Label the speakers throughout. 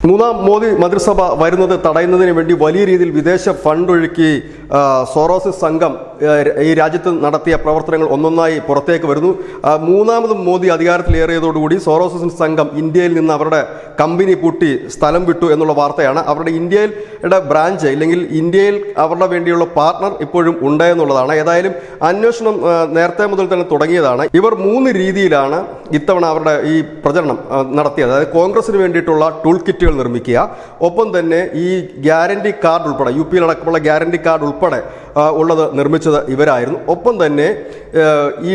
Speaker 1: മൂന്നാം മോദി മന്ത്രിസഭ വരുന്നത് തടയുന്നതിന് വേണ്ടി വലിയ രീതിയിൽ വിദേശ ഫണ്ട് ഒഴുക്കി സോറോസ് സംഘം ഈ രാജ്യത്ത് നടത്തിയ പ്രവർത്തനങ്ങൾ ഒന്നൊന്നായി പുറത്തേക്ക് വരുന്നു. മൂന്നാമതും മോദി അധികാരത്തിലേറിയതോടുകൂടി സോറോസസ് സംഘം ഇന്ത്യയിൽ നിന്ന് അവരുടെ കമ്പനി പൂട്ടി സ്ഥലം വിട്ടു എന്നുള്ള വാർത്തയാണ്. അവരുടെ ഇന്ത്യയിലെ ബ്രാഞ്ച് ഇല്ലെങ്കിൽ ഇന്ത്യയിൽ അവരുടെ വേണ്ടിയുള്ള പാർട്ണർ ഇപ്പോഴും ഉണ്ട് എന്നുള്ളതാണ് ഏതായാലും അന്വേഷണം നേരത്തെ മുതൽ തന്നെ തുടങ്ങിയതാണ്. ഇവർ മൂന്ന് രീതിയിലാണ് ഇത്തവണ അവരുടെ ഈ പ്രചരണം നടത്തിയത്. അതായത് കോൺഗ്രസിന് വേണ്ടിയിട്ടുള്ള ടൂൾ കിറ്റുകൾ നിർമ്മിക്കുക. ഒപ്പം തന്നെ ഈ ഗ്യാരണ്ടി കാർഡ് ഉൾപ്പെടെ യു പിയിൽ അടക്കമുള്ള ഗ്യാരണ്ടി കാർഡ് ഉൾപ്പെടെ ഉള്ളത് ഉള്ളത് നിർമ്മിച്ചത് ഇവരായിരുന്നു. ഒപ്പം തന്നെ ഈ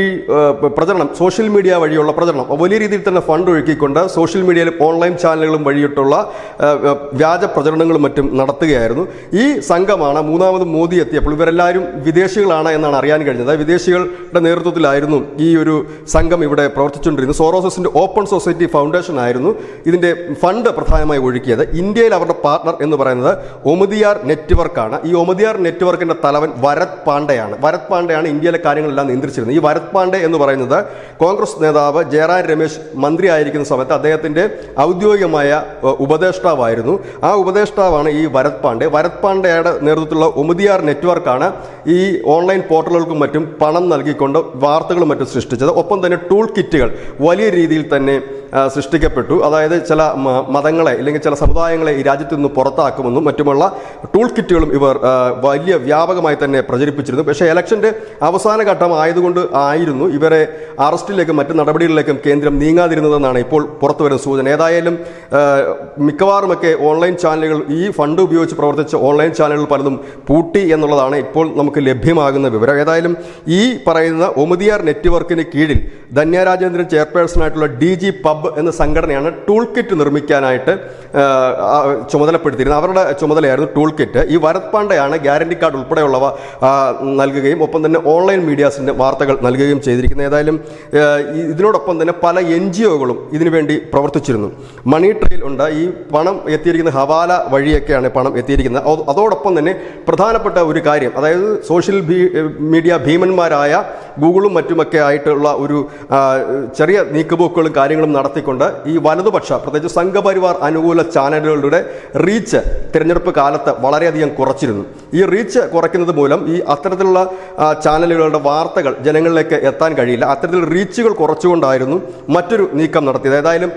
Speaker 1: പ്രചരണം സോഷ്യൽ മീഡിയ വഴിയുള്ള പ്രചരണം വലിയ രീതിയിൽ തന്നെ ഫണ്ട് ഒഴുക്കിക്കൊണ്ട് സോഷ്യൽ മീഡിയയിലും ഓൺലൈൻ ചാനലുകളും വഴിയിട്ടുള്ള വ്യാജ പ്രചരണങ്ങളും മറ്റും നടത്തുകയായിരുന്നു. ഈ സംഘമാണ് മൂന്നാമത് മോദി എത്തിയപ്പോൾ ഇവരെല്ലാവരും വിദേശികളാണ് എന്നാണ് അറിയാൻ കഴിഞ്ഞത്. വിദേശികളുടെ നേതൃത്വത്തിലായിരുന്നു ഈ ഒരു സംഘം ഇവിടെ പ്രവർത്തിച്ചുകൊണ്ടിരുന്നത്. സോറോസസിന്റെ ഓപ്പൺ സൊസൈറ്റി ഫൗണ്ടേഷൻ ആയിരുന്നു ഇതിന്റെ ഫണ്ട് പ്രധാനമായി ഒഴുക്കിയത്. ഇന്ത്യയിൽ അവരുടെ പാർട്ണർ എന്ന് പറയുന്നത് ഒമതിയാർ നെറ്റ്വർക്കാണ്. ഈ ഒമതിയാർ നെറ്റ്വർക്കിന്റെ തലവൻ വരത് പാണ്ഡെയാണ്. വരത് പാണ്ഡെയാണ് ഇന്ത്യയിലെ കാര്യങ്ങളെല്ലാം നിയന്ത്രിച്ചിരുന്നത്. ഈ വരത് പാണ്ഡെ എന്ന് പറയുന്നത് കോൺഗ്രസ് നേതാവ് ജയറാം രമേശ് മന്ത്രി ആയിരിക്കുന്ന സമയത്ത് അദ്ദേഹത്തിന്റെ ഔദ്യോഗികമായ ഉപദേഷ്ടാവായിരുന്നു. ആ ഉപദേഷ്ടാവാണ് ഈ വരത് പാണ്ഡെ. വരത് പാണ്ഡെയുടെ നേതൃത്വത്തിലുള്ള ഒമുദിയാർ നെറ്റ്വർക്കാണ് ഈ ഓൺലൈൻ പോർട്ടലുകൾക്കും മറ്റും പണം നൽകിക്കൊണ്ട് വാർത്തകളും മറ്റും സൃഷ്ടിച്ചത്. ഒപ്പം തന്നെ ടൂൾ കിറ്റുകൾ വലിയ രീതിയിൽ തന്നെ സൃഷ്ടിക്കപ്പെട്ടു. അതായത് ചില മതങ്ങളെ അല്ലെങ്കിൽ ചില സമുദായങ്ങളെ ഈ രാജ്യത്ത് നിന്ന് പുറത്താക്കുമെന്നും മറ്റുമുള്ള ടൂൾ കിറ്റുകളും ഇവർ വലിയ വ്യാപകമായി തന്നെ പ്രചരിപ്പിച്ചിരുന്നു. പക്ഷേ ഇലക്ഷന്റെ അവസാന ഘട്ടം ആയതുകൊണ്ട് ആയിരുന്നു ഇവരെ അറസ്റ്റിലേക്കും മറ്റു നടപടികളിലേക്കും കേന്ദ്രം നീങ്ങാതിരുന്നതെന്നാണ് ഇപ്പോൾ പുറത്തു വരുന്ന സൂചന. ഏതായാലും മിക്കവാറുമൊക്കെ ഓൺലൈൻ ചാനലുകൾ ഈ ഫണ്ട് ഉപയോഗിച്ച് പ്രവർത്തിച്ച ഓൺലൈൻ ചാനലുകൾ പലതും പൂട്ടി എന്നുള്ളതാണ് ഇപ്പോൾ നമുക്ക് ലഭ്യമാകുന്ന വിവരം. ഏതായാലും ഈ പറയുന്ന ഒമതിയാർ നെറ്റ്വർക്കിന് കീഴിൽ ധന്യ രാജേന്ദ്രൻ ചെയർപേഴ്സണായിട്ടുള്ള ഡി ജി പബ് എന്ന സംഘടനയാണ് ടൂൾ കിറ്റ് നിർമ്മിക്കാനായിട്ട് ചുമതലപ്പെടുത്തിയിരുന്നത്. അവരുടെ ചുമതലയായിരുന്നു ടൂൾ കിറ്റ് ഈ വരത് പാണ്ഡെയാണ് ഗ്യാരണ്ടി കാർഡ് ഉൾപ്പെടെയുള്ളവ നൽകുകയും ഒപ്പം തന്നെ ഓൺലൈൻ മീഡിയാസിന്റെ വാർത്തകൾ നൽകുകയും ചെയ്തിരിക്കുന്നത് ഏതായാലും ഇതിനോടൊപ്പം തന്നെ പല എൻ ജി ഒകളും ഇതിനുവേണ്ടി പ്രവർത്തിച്ചിരുന്നു. മണി ട്രെയിൽ ഉണ്ട്. ഈ പണം എത്തിയിരിക്കുന്ന ഹവാല വഴിയൊക്കെയാണ് പണം എത്തിയിരിക്കുന്നത്. അത് അതോടൊപ്പം തന്നെ പ്രധാനപ്പെട്ട ഒരു കാര്യം അതായത് സോഷ്യൽ മീഡിയ ഭീമന്മാരായ ഗൂഗിളും മറ്റുമൊക്കെ ആയിട്ടുള്ള ഒരു ചെറിയ നീക്കുപോക്കുകളും കാര്യങ്ങളും നടത്തിക്കൊണ്ട് ഈ വലതുപക്ഷ പ്രത്യേകിച്ച് സംഘപരിവാർ അനുകൂല ചാനലുകളുടെ റീച്ച് തിരഞ്ഞെടുപ്പ് കാലത്ത് വളരെയധികം കുറച്ചിരുന്നു. ഈ റീച്ച് കുറയ്ക്കുന്നത് മൂലം ഈ അത്തരത്തിലുള്ള ചാനലുകളുടെ വാർത്തകൾ ജനങ്ങളിലേക്ക് എത്താൻ കഴിയില്ല. അത്തരത്തിൽ റീച്ചുകൾ കുറച്ചുകൊണ്ടായിരുന്നു മറ്റൊരു നീക്കം നടത്തിയത്. ഏതായാലും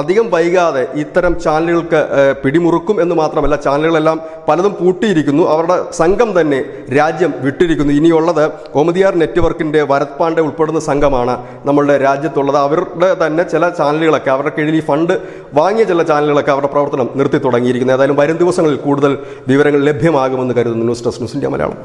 Speaker 1: അധികം വൈകാതെ ഇത്തരം ചാനലുകൾക്ക് പിടിമുറുക്കും എന്ന് മാത്രമല്ല ചാനലുകളെല്ലാം പലതും പൂട്ടിയിരിക്കുന്നു. അവരുടെ സംഘം തന്നെ രാജ്യം വിട്ടിരിക്കുന്നു. ഇനിയുള്ളത് കോമതിയാർ നെറ്റ്വർക്കിന്റെ വരത് പാണ്ഡെ ഉൾപ്പെടുന്ന സംഘമാണ് നമ്മളുടെ രാജ്യത്തുള്ളത്. അവരുടെ തന്നെ ചില ചാനലുകളൊക്കെ അവരുടെ കീഴിൽ ഈ ഫണ്ട് വാങ്ങിയ ചില ചാനലുകളൊക്കെ അവരുടെ പ്രവർത്തനം നിർത്തി തുടങ്ങിയിരിക്കുന്നത് ഏതായാലും വരും ദിവസങ്ങളിൽ കൂടുതൽ വിവരങ്ങൾ ലഭ്യമാകുമെന്ന് കരുതുന്നു news desk news India Malayalam.